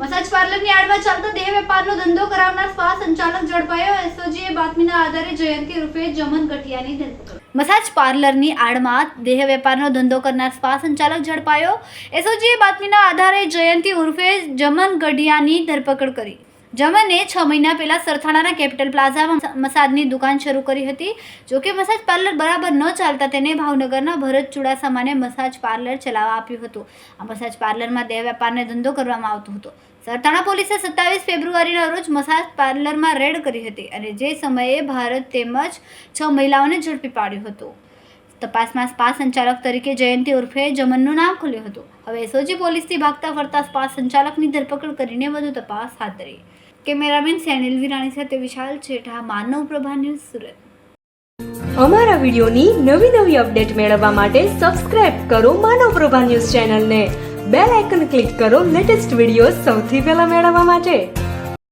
Massage પાર્લરની આડમાં ચાલતો દેહ વેપારનો ધંધો કરાવનાર સ્પા સંચાલક ઝડપાયો. એસઓજીએ બાતમીના આધારે જયંતિ રૂપે જમન ગઠિયાની ધરપકડ મસાજ પાર્લરની આડમાં દેહ વેપારનો ધંધો કરનાર સ્પા સંચાલક ઝડપાયો. એસઓજીએ બાતમીના આધારે જયંતિ ઉર્ફે જમન ગઢિયાની ધરપકડ કરી. જમને છ મહિના પહેલા સરથાણાના કેપિટલ પ્લાઝામાં મસાજની દુકાન શરૂ કરી હતી. જોકે મસાજ પાર્લર બરાબર ન ચાલતા તેને ભાવનગરના ભરત ચુડાસમાને મસાજ પાર્લર ચલાવવા આપ્યું હતું. આ મસાજ પાર્લરમાં દેહ વેપારને ધંધો કરવામાં આવતો હતો. સરથાણા પોલીસે સત્તાવીસ ફેબ્રુઆરીના રોજ મસાજ પાર્લરમાં રેડ કરી હતી અને જે સમયે ભારત તેમજ છ મહિલાઓને ઝડપી પાડ્યું હતું. તપાસમાં સ્પા સંચાલક તરીકે જયંતિ ઉર્ફે જમનનું નામ ખુલ્યું હતું. હવે એસઓજી પોલીસથી ભાગતા ફરતા સ્પા સંચાલકની ધરપકડ કરીને વધુ તપાસ હાથ ધરી. કેમેરામેન સેનિલ વિરાણી સાથે વિશાલ છેઠા માનવ પ્રભા ન્યૂઝ સુરત. અમારા વિડીયોની નવી નવી અપડેટ મેળવવા માટે સબસ્ક્રાઇબ કરો માનવ પ્રભા ન્યૂઝ ચેનલને. બેલ આઇકન ક્લિક કરો લેટેસ્ટ વીડિયો સૌથી પહેલા મેળવવા માટે.